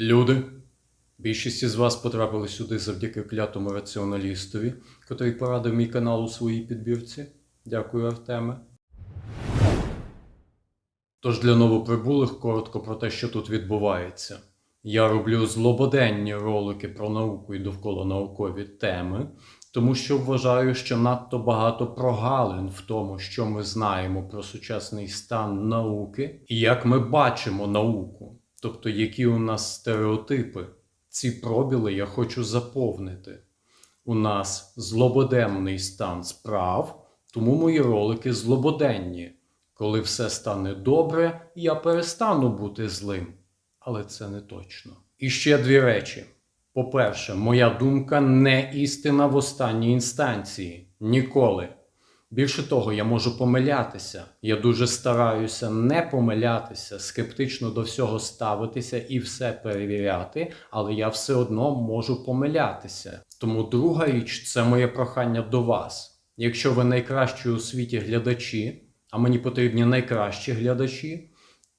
Люди. Більшість із вас потрапили сюди завдяки клятому раціоналістові, котрий порадив мій канал у своїй підбірці. Дякую, Артеме. Тож для новоприбулих коротко про те, що тут відбувається. Я роблю злободенні ролики про науку і довкола наукові теми, тому що вважаю, що надто багато прогалин в тому, що ми знаємо про сучасний стан науки і як ми бачимо науку, тобто які у нас стереотипи. Ці пробіли я хочу заповнити. У нас злободенний стан справ, тому мої ролики злободенні. Коли все стане добре, я перестану бути злим. Але це не точно. І ще дві речі. По-перше, моя думка не істина в останній інстанції. Ніколи. Більше того, я можу помилятися. Я дуже стараюся не помилятися, скептично до всього ставитися і все перевіряти, але я все одно можу помилятися. Тому друга річ це моє прохання до вас. Якщо ви найкращі у світі глядачі, а мені потрібні найкращі глядачі,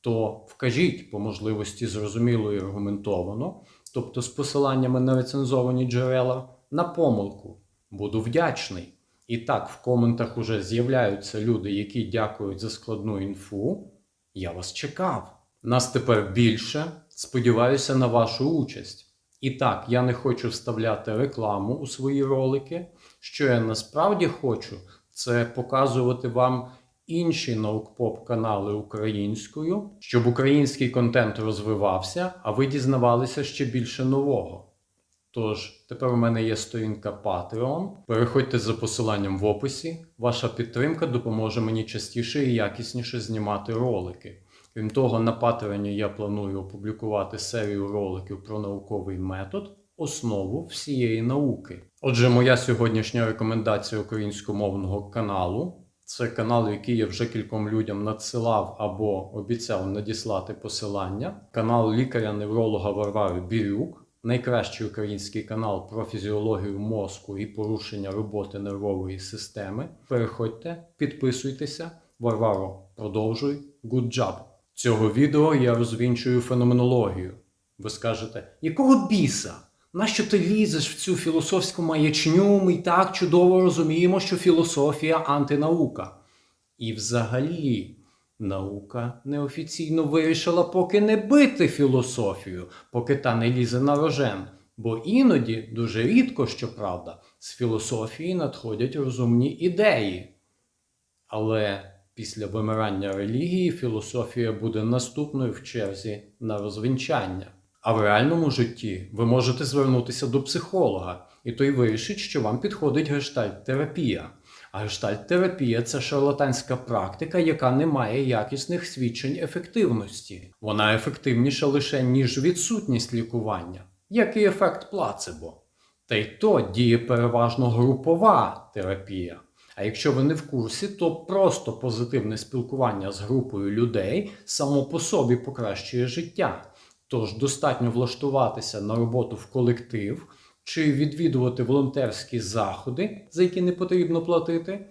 то вкажіть по можливості зрозуміло і аргументовано, тобто з посиланнями на рецензовані джерела, на помилку. Буду вдячний. І так, в коментах уже з'являються люди, які дякують за складну інфу. Я вас чекав. Нас тепер більше. Сподіваюся на вашу участь. І так, я не хочу вставляти рекламу у свої ролики. Що я насправді хочу, це показувати вам інші наукпоп канали українською, щоб український контент розвивався, а ви дізнавалися ще більше нового. Тож, тепер у мене є сторінка Patreon. Переходьте за посиланням в описі. Ваша підтримка допоможе мені частіше і якісніше знімати ролики. Крім того, на Patreon я планую опублікувати серію роликів про науковий метод, основу всієї науки. Отже, моя сьогоднішня рекомендація українськомовного каналу це канал, який я вже кільком людям надсилав або обіцяв надіслати посилання. Канал лікаря-невролога Варвари Бірюк, найкращий український канал про фізіологію мозку і порушення роботи нервової системи. Переходьте, підписуйтеся. Варваро, продовжуй. Good job! Цього відео я розвінчую феноменологію. Ви скажете, якого біса? Нащо ти лізеш в цю філософську маячню? Ми й так чудово розуміємо, що філософія антинаука. І взагалі, наука неофіційно вирішила поки не бити філософію, поки та не лізе на рожен. Бо іноді, дуже рідко, щоправда, з філософії надходять розумні ідеї. Але після вимирання релігії філософія буде наступною в черзі на розвінчання. А в реальному житті ви можете звернутися до психолога, і той вирішить, що вам підходить гештальт-терапія. А гештальт-терапія це шарлатанська практика, яка не має якісних свідчень ефективності. Вона ефективніша лише ніж відсутність лікування, як і ефект плацебо. Та й то діє переважно групова терапія. А якщо ви не в курсі, то просто позитивне спілкування з групою людей само по собі покращує життя. Тож достатньо влаштуватися на роботу в колектив чи відвідувати волонтерські заходи, за які не потрібно платити.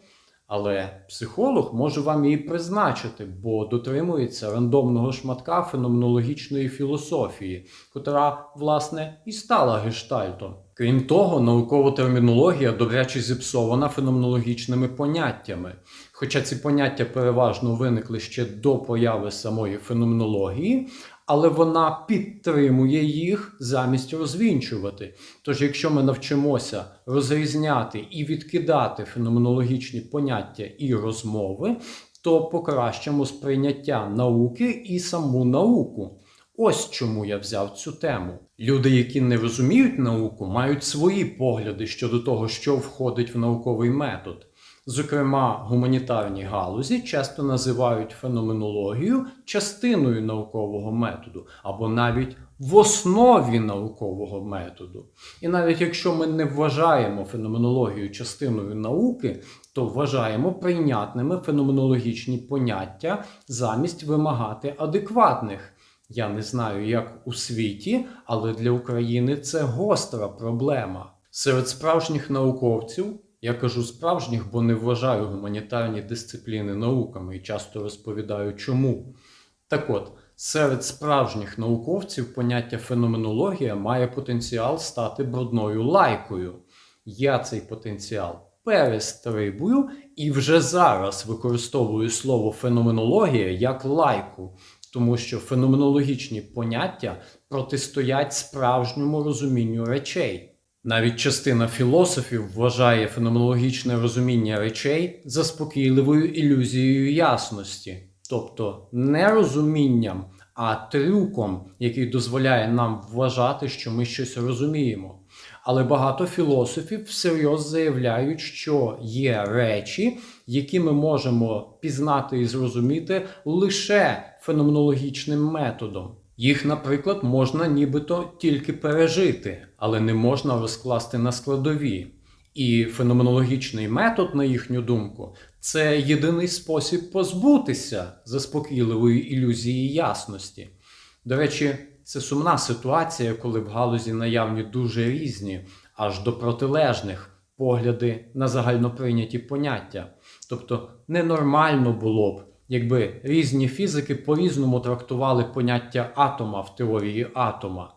Але психолог може вам її призначити, бо дотримується рандомного шматка феноменологічної філософії, котра, власне, і стала гештальтом. Крім того, наукова термінологія добряче зіпсована феноменологічними поняттями. Хоча ці поняття переважно виникли ще до появи самої феноменології, але вона підтримує їх замість розвінчувати. Тож, якщо ми навчимося розрізняти і відкидати феноменологічні поняття і розмови, то покращимо сприйняття науки і саму науку. Ось чому я взяв цю тему. Люди, які не розуміють науку, мають свої погляди щодо того, що входить в науковий метод. Зокрема, гуманітарні галузі часто називають феноменологію частиною наукового методу або навіть в основі наукового методу. І навіть якщо ми не вважаємо феноменологію частиною науки, то вважаємо прийнятними феноменологічні поняття замість вимагати адекватних. Я не знаю, як у світі, але для України це гостра проблема. Серед справжніх науковців я кажу справжніх, бо не вважаю гуманітарні дисципліни науками і часто розповідаю чому. Так от, Серед справжніх науковців поняття феноменологія має потенціал стати брудною лайкою. Я цей потенціал перестрибую і вже зараз використовую слово феноменологія як лайку, тому що феноменологічні поняття протистоять справжньому розумінню речей. Навіть частина філософів вважає феноменологічне розуміння речей заспокійливою ілюзією ясності, тобто не розумінням, а трюком, який дозволяє нам вважати, що ми щось розуміємо. Але багато філософів всерйоз заявляють, що є речі, які ми можемо пізнати і зрозуміти лише феноменологічним методом. Їх, наприклад, можна нібито тільки пережити, але не можна розкласти на складові. І феноменологічний метод, на їхню думку, це єдиний спосіб позбутися заспокійливої ілюзії ясності. До речі, це сумна ситуація, коли в галузі наявні дуже різні, аж до протилежних погляди на загальноприйняті поняття. Тобто ненормально було б, якби різні фізики по-різному трактували поняття атома в теорії атома.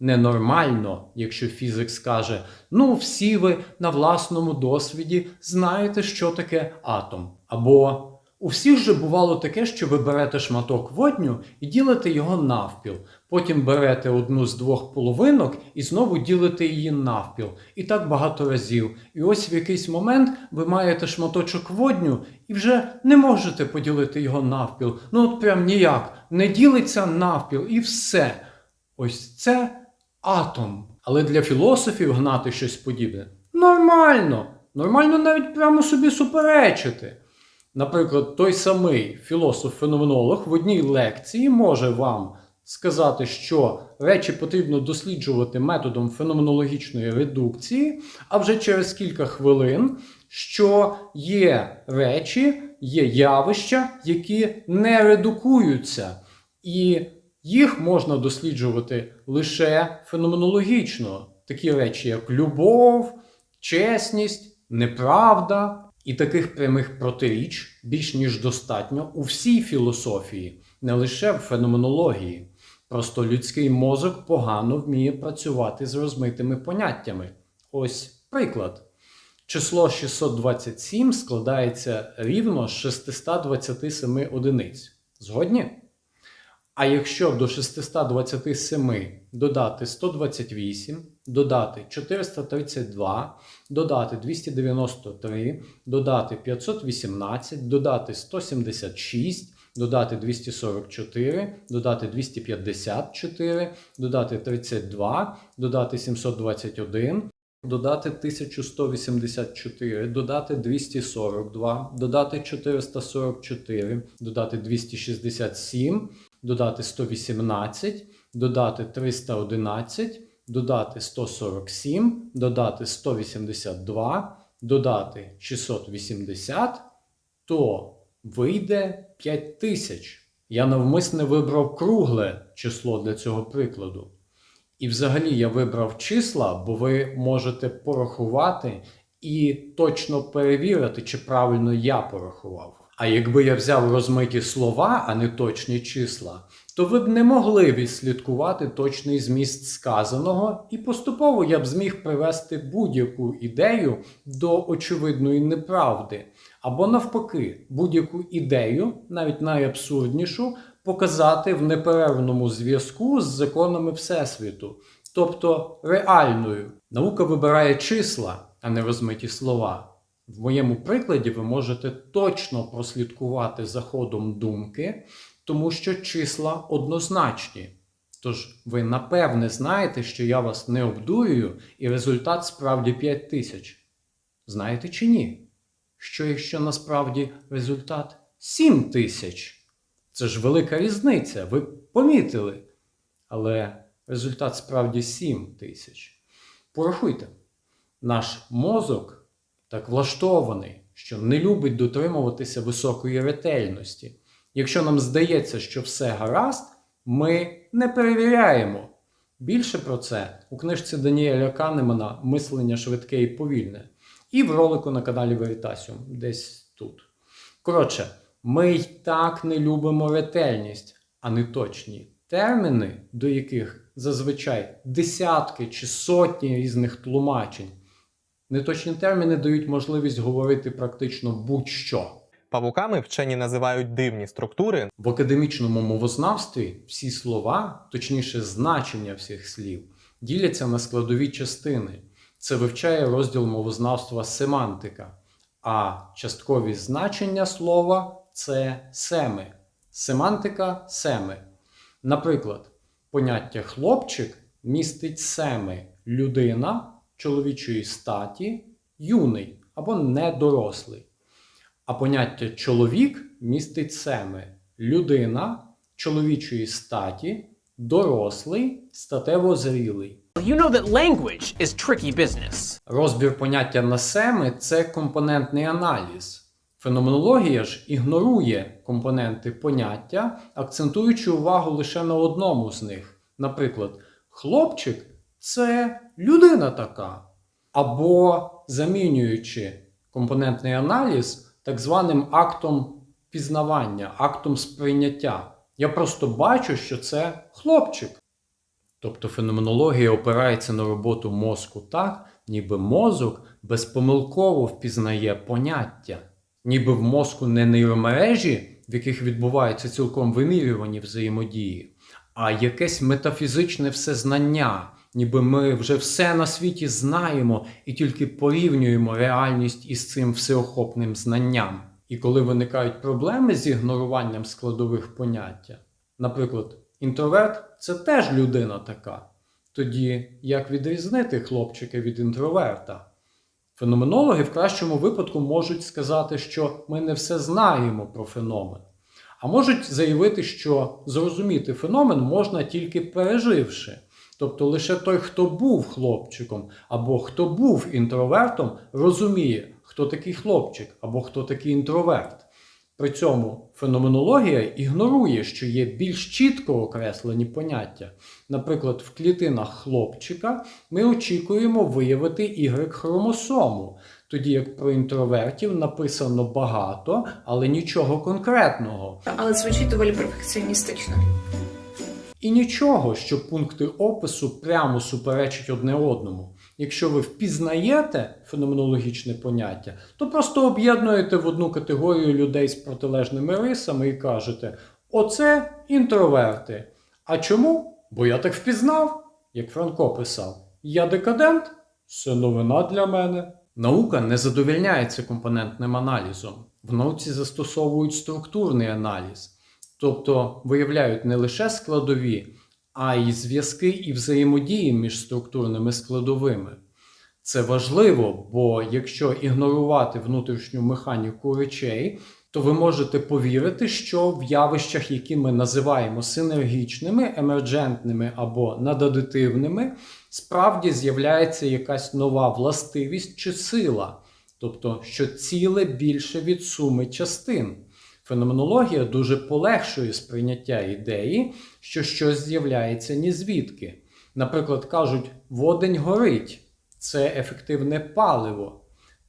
Ненормально, якщо фізик скаже: ну, всі ви на власному досвіді знаєте, що таке атом. Або у всіх же бувало таке, що ви берете шматок водню і ділите його навпіл. Потім берете одну з двох половинок і знову ділите її навпіл. І так багато разів. І ось в якийсь момент ви маєте шматочок водню і вже не можете поділити його навпіл. Ну от прям ніяк. Не ділиться навпіл і все. Ось це атом. Але для філософів гнати щось подібне нормально. Нормально навіть прямо собі суперечити. Наприклад, той самий філософ-феноменолог в одній лекції може вам сказати, що речі потрібно досліджувати методом феноменологічної редукції, а вже через кілька хвилин, що є речі, є явища, які не редукуються, і їх можна досліджувати лише феноменологічно. Такі речі, як любов, чесність, неправда. І таких прямих протиріч більш ніж достатньо у всій філософії, не лише в феноменології. Просто людський мозок погано вміє працювати з розмитими поняттями. Ось приклад. Число 627 складається рівно з 627 одиниць. Згодні? А якщо до 627 додати 128, додати 432, додати 293, додати 518, додати 176, додати 244, додати 254, додати 32, додати 721, додати 1184, додати 242, додати 444, додати 267, додати 118, додати 311, додати 147, додати 182, додати 680, то вийде 5000. Я навмисне вибрав кругле число для цього прикладу. І взагалі я вибрав числа, бо ви можете порахувати і точно перевірити, чи правильно я порахував. А якби я взяв розмиті слова, а не точні числа, то ви б не могли відслідкувати точний зміст сказаного, і поступово я б зміг привести будь-яку ідею до очевидної неправди. Або навпаки, будь-яку ідею, навіть найабсурднішу, показати в неперервному зв'язку з законами Всесвіту, тобто реальною. Наука вибирає числа, а не розмиті слова. В моєму прикладі ви можете точно прослідкувати за ходом думки, тому що числа однозначні. Тож ви напевне знаєте, що я вас не обдурюю, і результат справді 5 тисяч. Знаєте чи ні? Що якщо насправді результат 7 тисяч? Це ж велика різниця, ви помітили. Але результат справді 7 тисяч. Порахуйте, наш мозок так влаштований, що не любить дотримуватися високої ретельності. Якщо нам здається, що все гаразд, ми не перевіряємо. Більше про це у книжці Даніеля Канемана Мислення швидке і повільне. І в ролику на каналі Veritasium, десь тут. Коротше, ми й так не любимо ретельність, а не точні терміни, до яких зазвичай десятки чи сотні різних тлумачень. Неточні терміни дають можливість говорити практично будь-що. Павуками вчені називають дивні структури, В академічному мовознавстві всі слова, точніше значення всіх слів, діляться на складові частини. Це вивчає розділ мовознавства семантика, а часткові значення слова це семи. Семантика семи. Наприклад, поняття хлопчик містить семи людина чоловічої статі, юний або недорослий. А поняття чоловік містить семи людина чоловічої статі, дорослий, статево зрілий. You know that language is tricky business. Розбір поняття на семи це компонентний аналіз. Феноменологія ж ігнорує компоненти поняття, акцентуючи увагу лише на одному з них. Наприклад, хлопчик це людина така. Або замінюючи компонентний аналіз так званим актом пізнавання, актом сприйняття. Я просто бачу, що це хлопчик. Тобто феноменологія опирається на роботу мозку так, ніби мозок безпомилково впізнає поняття, ніби в мозку не нейромережі, в яких відбуваються цілком вимірювані взаємодії, а якесь метафізичне всезнання, ніби ми вже все на світі знаємо і тільки порівнюємо реальність із цим всеохопним знанням. І коли виникають проблеми з ігноруванням складових поняття, наприклад, інтроверт це теж людина така. Тоді як відрізнити хлопчика від інтроверта? Феноменологи в кращому випадку можуть сказати, що ми не все знаємо про феномен, а можуть заявити, що зрозуміти феномен можна тільки переживши. Тобто лише той, хто був хлопчиком або хто був інтровертом, розуміє, хто такий хлопчик або хто такий інтроверт. При цьому феноменологія ігнорує, що є більш чітко окреслені поняття. Наприклад, в клітинах хлопчика ми очікуємо виявити Y-хромосому, тоді як про інтровертів написано багато, але нічого конкретного. але звучить доволі перфекціоністично. І нічого, що пункти опису прямо суперечать одне одному. Якщо ви впізнаєте феноменологічне поняття, то просто об'єднуєте в одну категорію людей з протилежними рисами і кажете: оце інтроверти. А чому? Бо я так впізнав, як Франко писав. Я декадент? Це новина для мене. Наука не задовільняється компонентним аналізом. В науці застосовують структурний аналіз. Тобто виявляють не лише складові, а й зв'язки і взаємодії між структурними складовими. Це важливо, бо якщо ігнорувати внутрішню механіку речей, то ви можете повірити, що в явищах, які ми називаємо синергічними, емерджентними або нададитивними, справді з'являється якась нова властивість чи сила, тобто що ціле більше від суми частин. Феноменологія дуже полегшує сприйняття ідеї, що щось з'являється ні звідки. Наприклад, кажуть, водень горить це ефективне паливо.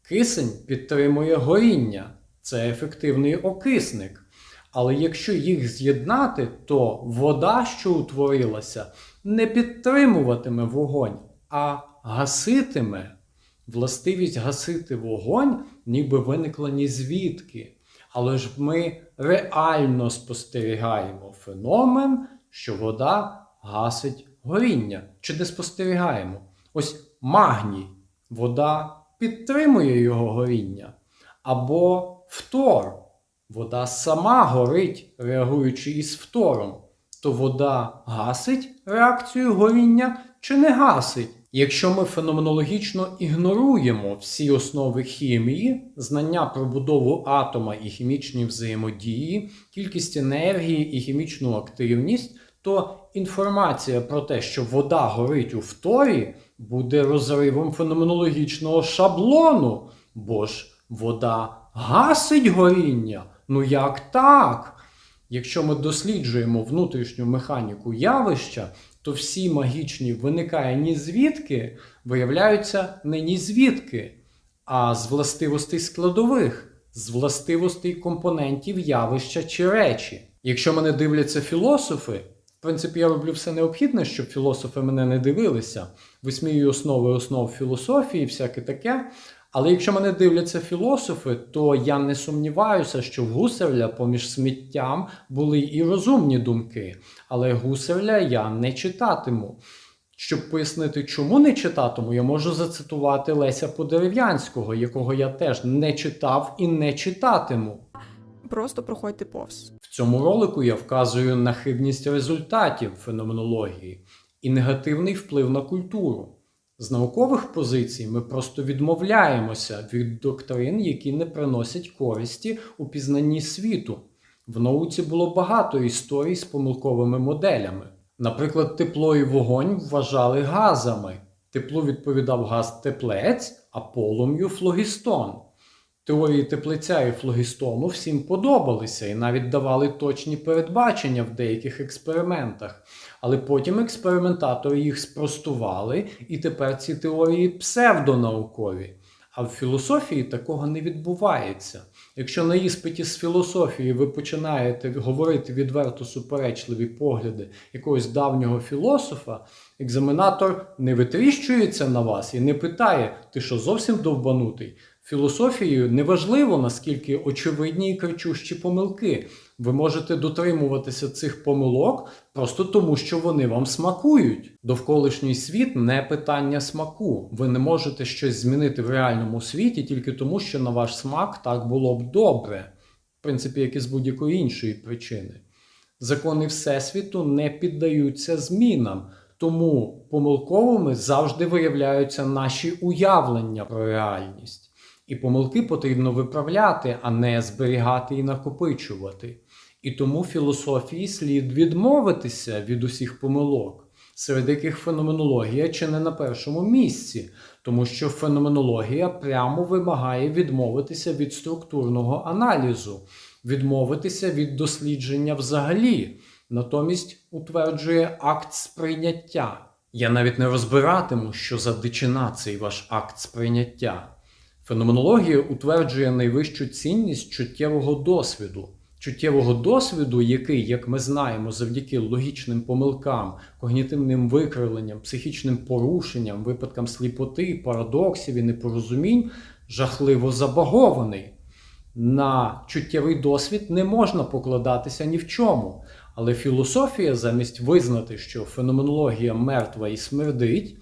Кисень підтримує горіння, це ефективний окисник. Але якщо їх з'єднати, то вода, що утворилася, не підтримуватиме вогонь, а гаситиме. Властивість гасити вогонь, ніби виникла ні звідки. Але ж ми реально спостерігаємо феномен, що вода гасить горіння. Чи не спостерігаємо? Ось магній. Вода підтримує його горіння. Або фтор. Вода сама горить, реагуючи із фтором. То вода гасить реакцію горіння чи не гасить? Якщо ми феноменологічно ігноруємо всі основи хімії, знання про будову атома і хімічні взаємодії, кількість енергії і хімічну активність, то інформація про те, що вода горить у фторі, буде розривом феноменологічного шаблону, бо ж вода гасить горіння. Ну як так? Якщо ми досліджуємо внутрішню механіку явища, то всі магічні виникає ні звідки, виявляються не ні звідки, а з властивостей складових, з властивостей компонентів явища чи речі. Якщо мене дивляться філософи, в принципі, я роблю все необхідне, щоб філософи мене не дивилися. Висміюю основи основ філософії, всяке таке. Але якщо мене дивляться філософи, то я не сумніваюся, що в Гусерля поміж сміттям були і розумні думки. Але Гусерля я не читатиму. Щоб пояснити, чому не читатиму, я можу зацитувати Леся Подерев'янського, якого я теж не читав і не читатиму. Просто проходьте повз. В цьому ролику я вказую на хибність результатів феноменології і негативний вплив на культуру. З наукових позицій ми просто відмовляємося від доктрин, які не приносять користі у пізнанні світу. В науці було багато історій з помилковими моделями. Наприклад, тепло і вогонь вважали газами. Теплу відповідав газ теплець, а полум'ю флогістон. Теорії теплиця і флогістону всім подобалися і навіть давали точні передбачення в деяких експериментах. Але потім експериментатори їх спростували, і тепер ці теорії псевдонаукові. А в філософії такого не відбувається. Якщо на іспиті з філософії ви починаєте говорити відверто суперечливі погляди якогось давнього філософа, екзаменатор не витріщується на вас і не питає, ти що зовсім довбанутий. Філософією неважливо, наскільки очевидні і кричущі помилки. Ви можете дотримуватися цих помилок просто тому, що вони вам смакують. Довколишній світ не питання смаку. Ви не можете щось змінити в реальному світі тільки тому, що на ваш смак так було б добре, в принципі, як і з будь-якої іншої причини. Закони Всесвіту не піддаються змінам, тому помилковими завжди виявляються наші уявлення про реальність. І помилки потрібно виправляти, а не зберігати і накопичувати. І тому філософії слід відмовитися від усіх помилок, серед яких феноменологія чи не на першому місці, тому що феноменологія прямо вимагає відмовитися від структурного аналізу, відмовитися від дослідження взагалі, натомість утверджує акт сприйняття. Я навіть не розбиратиму, що за дичина цей ваш акт сприйняття. Феноменологія утверджує найвищу цінність чуттєвого досвіду. Чуттєвого досвіду, який, як ми знаємо, завдяки логічним помилкам, когнітивним викривленням, психічним порушенням, випадкам сліпоти, парадоксів і непорозумінь, жахливо забагований. На чуттєвий досвід не можна покладатися ні в чому. Але філософія, замість визнати, що феноменологія мертва і смердить,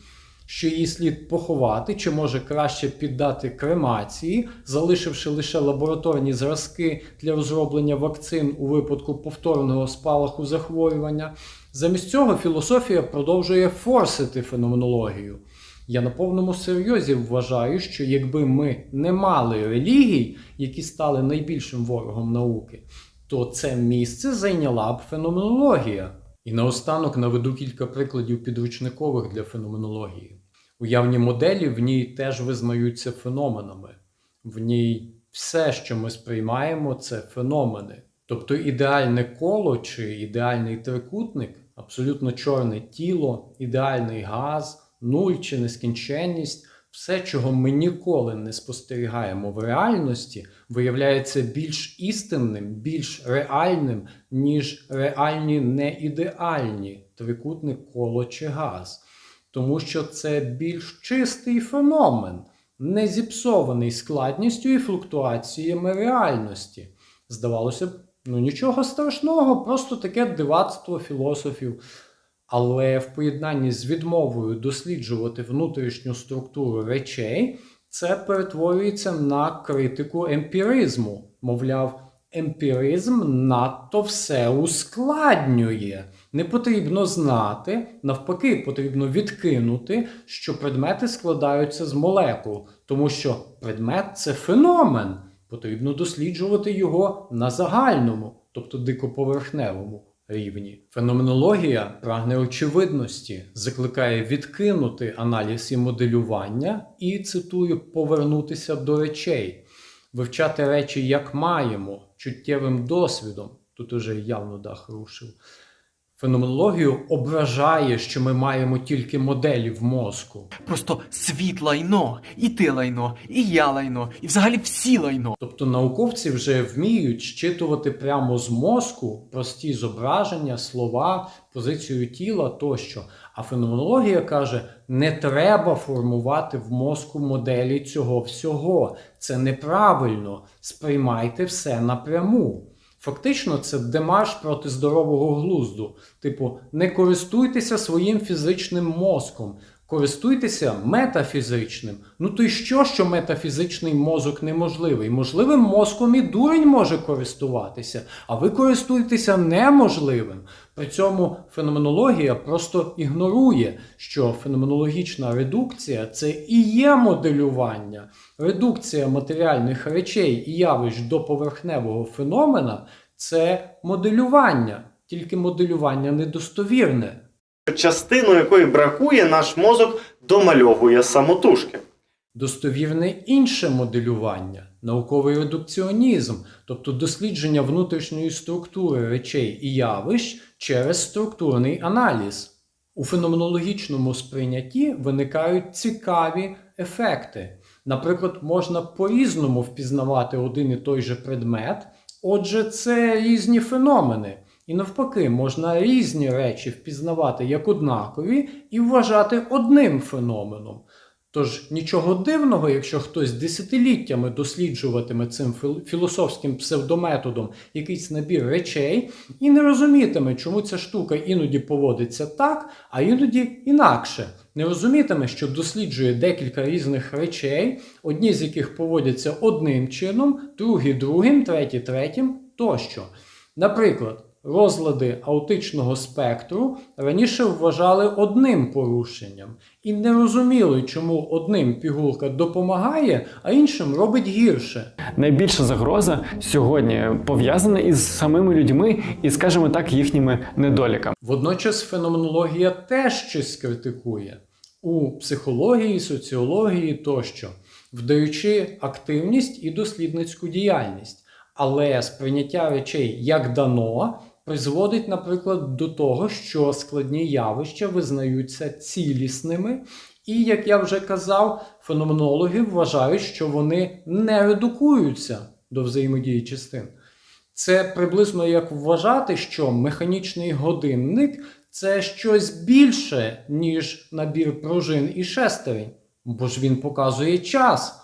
що її слід поховати, чи може краще піддати кремації, залишивши лише лабораторні зразки для розроблення вакцин у випадку повторного спалаху захворювання. Замість цього філософія продовжує форсити феноменологію. Я на повному серйозі вважаю, що якби ми не мали релігій, які стали найбільшим ворогом науки, то це місце зайняла б феноменологія. І наостанок наведу кілька прикладів підручникових для феноменології. Уявні моделі в ній теж визнаються феноменами. В ній все, що ми сприймаємо, це феномени. Тобто ідеальне коло чи ідеальний трикутник, абсолютно чорне тіло, ідеальний газ, нуль чи нескінченність, все, чого ми ніколи не спостерігаємо в реальності, виявляється більш істинним, більш реальним, ніж реальні неідеальні трикутник, коло чи газ. Тому що це більш чистий феномен, не зіпсований складністю і флуктуаціями реальності. Здавалося б, ну нічого страшного, просто таке дивацтво філософів. Але в поєднанні з відмовою досліджувати внутрішню структуру речей, це перетворюється на критику емпіризму. Мовляв, емпіризм надто все ускладнює. Не потрібно знати, навпаки, потрібно відкинути, що предмети складаються з молекул, тому що предмет це феномен. Потрібно досліджувати його на загальному, тобто дикоповерхневому рівні. Феноменологія прагне очевидності, закликає відкинути аналіз і моделювання і, цитую, повернутися до речей, вивчати речі як маємо, чуттєвим досвідом. Тут уже явно дах рушив. Феноменологію ображає, що ми маємо тільки моделі в мозку. Просто світ лайно, і ти лайно, і я лайно, і взагалі всі лайно. Тобто науковці вже вміють щитувати прямо з мозку прості зображення, слова, позицію тіла тощо. А феноменологія каже: не треба формувати в мозку моделі цього всього. Це неправильно. Сприймайте все напряму. Фактично, це демарш проти здорового глузду. Типу, не користуйтеся своїм фізичним мозком, користуйтеся метафізичним. Ну то й що, що метафізичний мозок неможливий? Можливим мозком і дурень може користуватися, а ви користуєтеся неможливим. При цьому феноменологія просто ігнорує, що феноменологічна редукція це і є моделювання. Редукція матеріальних речей і явищ до поверхневого феномена це моделювання, тільки моделювання недостовірне. частину якої бракує, наш мозок домальовує самотужки. Достовірне інше моделювання, науковий редукціонізм, тобто дослідження внутрішньої структури речей і явищ через структурний аналіз. У феноменологічному сприйнятті виникають цікаві ефекти. Наприклад, можна по-різному впізнавати один і той же предмет, отже, це різні феномени. І навпаки, можна різні речі впізнавати як однакові і вважати одним феноменом. Тож нічого дивного, якщо хтось десятиліттями досліджуватиме цим філософським псевдометодом якийсь набір речей і не розумітиме, чому ця штука іноді поводиться так, а іноді інакше. Не розумітиме, що досліджує декілька різних речей, одні з яких поводяться одним чином, другі другим, треті третім тощо. Наприклад, розлади аутичного спектру раніше вважали одним порушенням і не розуміли, чому одним пігулка допомагає, а іншим робить гірше. Найбільша загроза сьогодні пов'язана із самими людьми і, скажімо так, їхніми недоліками. Водночас феноменологія теж щось критикує у психології, соціології тощо, вдаючи активність і дослідницьку діяльність. Але сприйняття речей як дано призводить, наприклад, до того, що складні явища визнаються цілісними, і, як я вже казав, феноменологи вважають, що вони не редукуються до взаємодії частин. Це приблизно як вважати, що механічний годинник це щось більше, ніж набір пружин і шестерень, бо ж він показує час.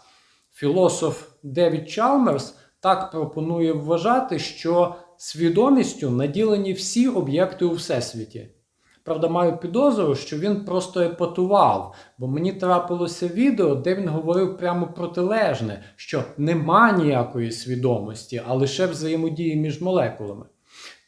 Філософ Девід Чалмерс так пропонує вважати, що свідомістю наділені всі об'єкти у всесвіті. Правда, маю підозру, що він просто епатував, бо мені трапилося відео, де він говорив прямо протилежне, що нема ніякої свідомості, а лише взаємодії між молекулами.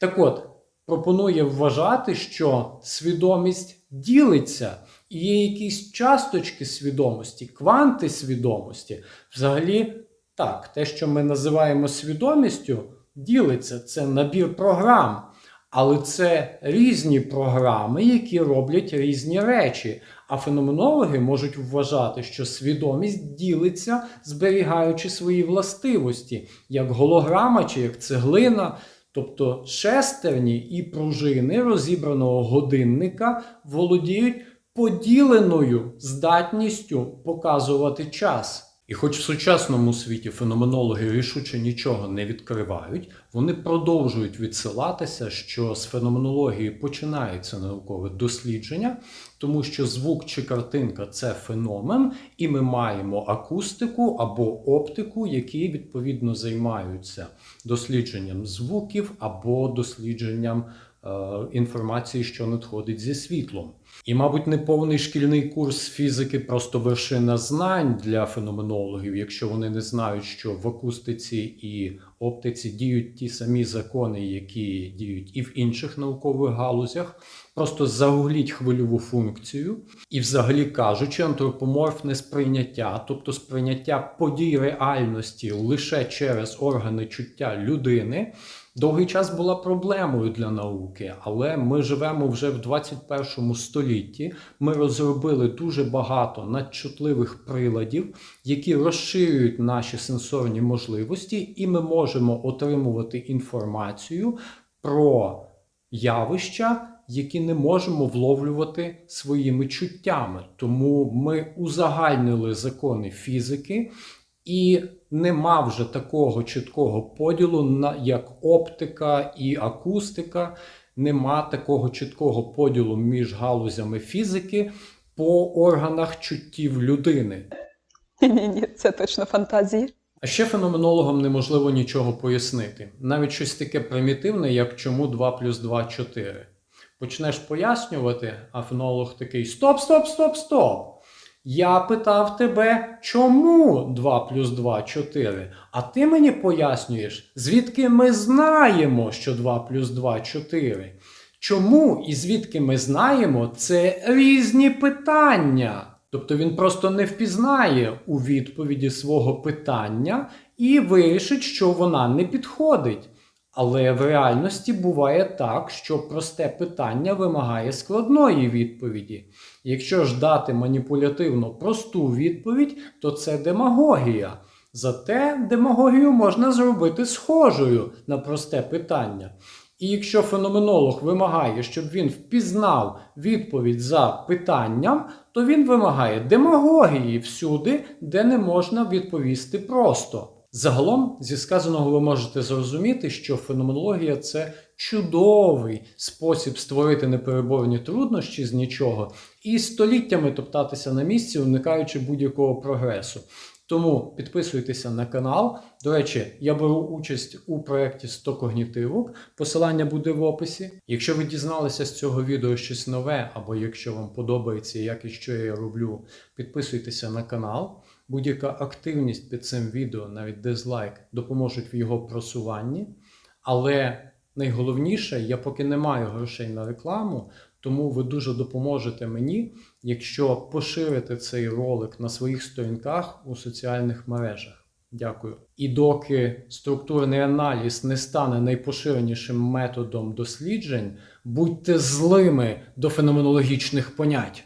Так от, пропонує вважати, що свідомість ділиться, і є якісь часточки свідомості, кванти свідомості. Взагалі, так, те, що ми називаємо свідомістю, ділиться. Це набір програм. Але це різні програми, які роблять різні речі. А феноменологи можуть вважати, що свідомість ділиться, зберігаючи свої властивості, як голограма чи як цеглина. Тобто шестерні і пружини розібраного годинника володіють поділеною здатністю показувати час. І хоч в сучасному світі феноменологи рішуче нічого не відкривають, вони продовжують відсилатися, що з феноменології починається наукове дослідження, тому що звук чи картинка це феномен, і ми маємо акустику або оптику, які відповідно займаються дослідженням звуків або дослідженням е, інформації, що надходить зі світлом. І, мабуть, неповний шкільний курс фізики просто вершина знань для феноменологів, якщо вони не знають, що в акустиці і оптиці діють ті самі закони, які діють і в інших наукових галузях. Просто загугліть хвильову функцію, і, взагалі кажучи, антропоморфне сприйняття, тобто сприйняття подій реальності лише через органи чуття людини, довгий час була проблемою для науки, але ми живемо вже в 21 столітті. Ми розробили дуже багато надчутливих приладів, які розширюють наші сенсорні можливості, і ми можемо отримувати інформацію про явища які не можемо вловлювати своїми чуттями. Тому ми узагальнили закони фізики, і нема вже такого чіткого поділу, на як оптика і акустика. Нема такого чіткого поділу між галузями фізики по органах чуттів людини. Ні, ні, це точно фантазії. А ще феноменологам неможливо нічого пояснити. Навіть щось таке примітивне, як чому 2 плюс 2 4. Почнеш пояснювати, а фенолог такий: Стоп, стоп, стоп, стоп! Я питав тебе, чому 2 плюс 2 4? А ти мені пояснюєш, звідки ми знаємо, що 2 плюс 2 4. Чому і звідки ми знаємо, це різні питання. Тобто він просто не впізнає у відповіді свого питання і вирішить, що вона не підходить. Але в реальності буває так, що просте питання вимагає складної відповіді. Якщо ж дати маніпулятивно просту відповідь, то це демагогія. Зате демагогію можна зробити схожою на просте питання. І якщо феноменолог вимагає, щоб він впізнав відповідь за питанням, то він вимагає демагогії всюди, де не можна відповісти просто. Загалом, зі сказаного ви можете зрозуміти, що феноменологія це чудовий спосіб створити непереборні труднощі з нічого і століттями топтатися на місці, уникаючи будь-якого прогресу. Тому підписуйтеся на канал. До речі, я беру участь у проєкті 100 когнітивок. Посилання буде в описі. Якщо ви дізналися з цього відео щось нове, або якщо вам подобається, як і що я роблю, підписуйтеся на канал. Будь-яка активність під цим відео, навіть дизлайк, допоможуть в його просуванні. Але найголовніше, я поки не маю грошей на рекламу, тому ви дуже допоможете мені, якщо поширите цей ролик на своїх сторінках у соціальних мережах. Дякую. І доки структурний аналіз не стане найпоширенішим методом досліджень, будьте злими до феноменологічних понять.